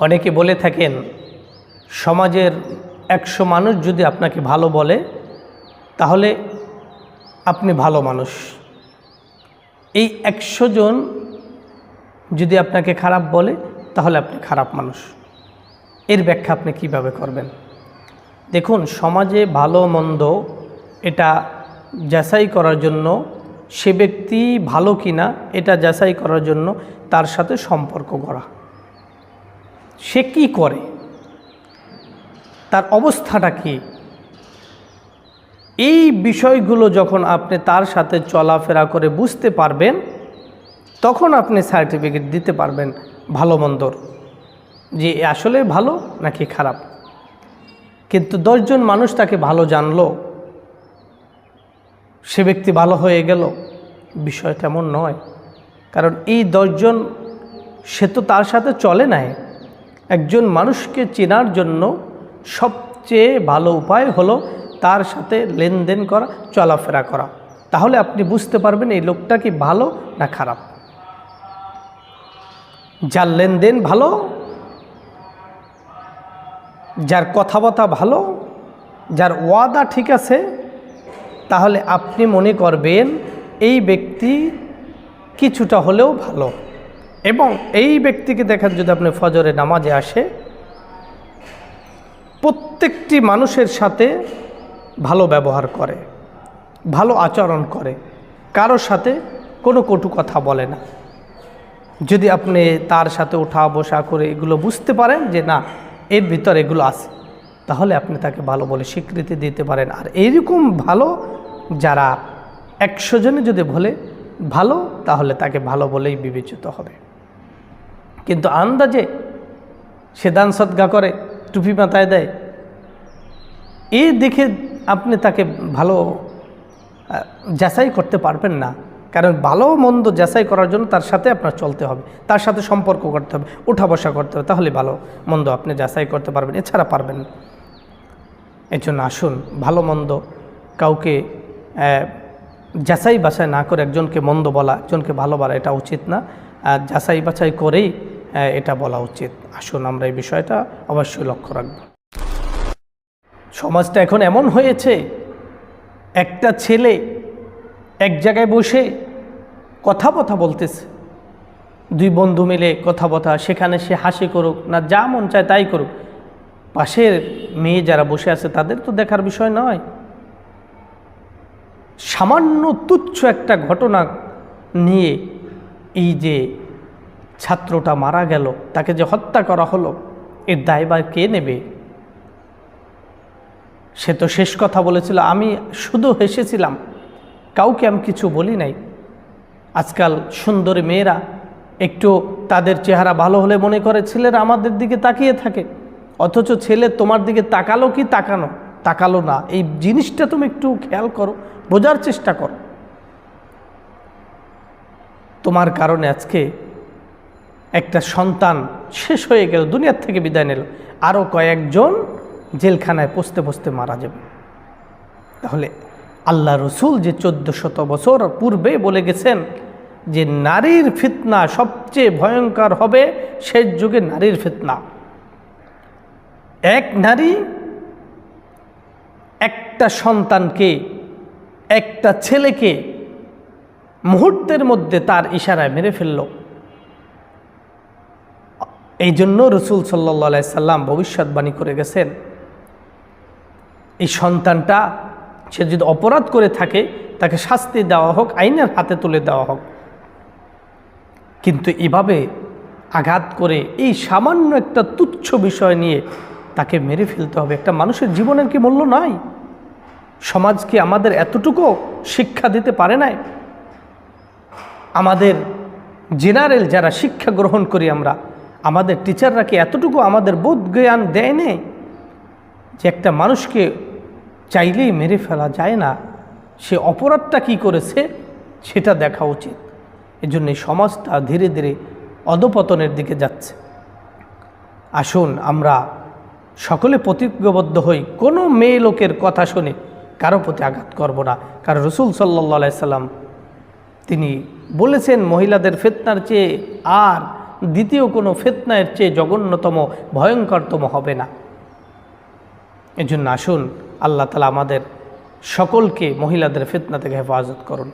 অনেকে বলে থাকেন, সমাজের একশো মানুষ যদি আপনাকে ভালো বলে, তাহলে আপনি ভালো মানুষ। এই একশো জন যদি আপনাকে খারাপ বলে, তাহলে আপনি খারাপ মানুষ। এর ব্যাখ্যা আপনি কীভাবে করবেন? দেখুন, সমাজে ভালো মন্দ এটা যাচাই করার জন্য, সে ব্যক্তি ভালো কিনা, এটা যাচাই করার জন্য তার সাথে সম্পর্ক করা সে কি করে? তার অবস্থাটা কি? এই বিষয়গুলো যখন আপনি তার সাথে চলাফেরা করে বুঝতে পারবেন, তখন আপনি সার্টিফিকেট দিতে পারবেন ভালো মন্দর যে আসলে ভালো নাকি খারাপ। কিন্তু দশজন মানুষ তাকে ভালো জানলো, সে ব্যক্তি ভালো হয়ে গেল বিষয় তেমন নয়। কারণ এই দশজন, সে তো তার সাথে চলে নাই। একজন মানুষকে চেনার জন্য সবচেয়ে ভালো উপায় হলো তার সাথে লেনদেন করা, চলাফেরা করা। তাহলে আপনি বুঝতে পারবেন এই লোকটা কি ভালো না খারাপ। যার লেনদেন ভালো, যার কথাবার্তা ভালো, যার ওয়াদা ঠিক আছে, তাহলে আপনি মনে করবেন এই ব্যক্তি কিছুটা হলেও ভালো। এবং এই ব্যক্তিকে দেখেন যদি আপনি ফজরে নামাজে আসে, প্রত্যেকটি মানুষের সাথে ভালো ব্যবহার করে, ভালো আচরণ করে, কারোর সাথে কোনো কটু কথা বলে না। যদি আপনি তার সাথে ওঠা বসা করে এগুলো বুঝতে পারেন যে না, এর ভিতর এগুলো আছে, তাহলে আপনি তাকে ভালো বলে স্বীকৃতি দিতে পারেন। আর এইরকম ভালো যারা একশো জনে যদি বলে ভালো, তাহলে তাকে ভালো বলেই বিবেচিত হবে। কিন্তু আন্দাজে সে দান সদ্গা করে, টুপি মাথায় দেয়। এই দেখে আপনি তাকে ভালো যাচাই করতে পারবেন না। কারণ ভালো মন্দ যাচাই করার জন্য তার সাথে আপনার চলতে হবে। তার সাথে সম্পর্ক করতে হবে উঠা বসা করতে হবে। তাহলে ভালো মন্দ আপনি যাচাই করতে পারবেন, এছাড়া পারবেন না। এর জন্য আসুন, ভালো মন্দ কাউকে যাচাই বাছাই না করে একজনকে মন্দ বলা, একজনকে ভালো বলা, এটা উচিত না। আর যাচাই বাছাই করেই এটা বলা উচিত। আসুন আমরা এই বিষয়টা অবশ্যই লক্ষ্য রাখব। সমাজটা এখন এমন হয়েছে, একটা ছেলে এক জায়গায় বসে কথা কথা বলতেছে। দুই বন্ধু মিলে কথা বথা, সেখানে সে হাসি করুক, না যা মন চায় তাই করুক। পাশের মেয়ে যারা বসে আছে, তাদের তো দেখার বিষয় নয়। সামান্য তুচ্ছ একটা ঘটনা নিয়ে এই যে ছাত্রটা মারা গেল, তাকে যে হত্যা করা হলো, এর দায়বার কে নেবে? সে তো শেষ কথা বলেছিল, আমি শুধু হেসেছিলাম, কাউকে আমি কিছু বলি নাই। আজকাল সুন্দরী মেয়েরা একটু তাদের চেহারা ভালো হলে মনে করে, ছেলেরা আমাদের দিকে তাকিয়ে থাকে, অথচ ছেলে তোমার দিকে তাকালো কি তাকানো? তাকালো না, এই জিনিসটা তুমি একটু খেয়াল করো, বোঝার চেষ্টা করো। তোমার কারণে আজকে একটা সন্তান শেষ হয়ে গেল, দুনিয়ার থেকে বিদায় নিল আরও কয়েকজন জেলখানায় পচতে পচতে মারা যাবে। তাহলে আল্লাহ রসুল যে চোদ্দ শত বছর পূর্বে বলে গেছেন যে নারীর ফিতনা সবচেয়ে ভয়ঙ্কর হবে শেষ যুগে নারীর ফিতনা। এক নারী একটা সন্তানকে, একটা ছেলেকে মুহূর্তের মধ্যে তার ইশারায় মেরে ফেলল। এই জন্য রসুল সাল্লা সাল্লাম ভবিষ্যৎবাণী করে গেছেন, এই সন্তানটা সে যদি অপরাধ করে থাকে, তাকে শাস্তি দেওয়া হোক, আইনের হাতে তুলে দেওয়া হোক। কিন্তু এভাবে আঘাত করে এই সামান্য একটা তুচ্ছ বিষয় নিয়ে তাকে মেরে ফেলতে হবে। একটা মানুষের জীবনের কি মূল্য নাই? সমাজ কি আমাদের এতটুকু শিক্ষা দিতে পারে নাই? আমাদের জেনারেল যারা শিক্ষা গ্রহণ করি আমরা আমাদের টিচাররা কি এতটুকু আমাদের বোধ জ্ঞান দেয় নেই যে একটা মানুষকে চাইলেই মেরে ফেলা যায় না? সে অপরাধটা কি করেছে সেটা দেখা উচিত। এজন্য সমাজটা ধীরে ধীরে অধপতনের দিকে যাচ্ছে। আসুন আমরা সকলে প্রতিজ্ঞবদ্ধ হই, কোনো মেয়ে লোকের কথা শুনে কারও প্রতি আঘাত করব না। কারণ রসুল সাল্লা সাল্লাম তিনি বলেছেন, মহিলাদের ফেতনার চেয়ে আর দ্বিতীয় কোনো ফেতনায়ের চেয়ে জঘন্যতম, ভয়ঙ্করতম হবে না। এজন্য আসুন, আল্লাহ তালা আমাদের সকলকে মহিলাদের ফেতনা থেকে হেফাজত করুন।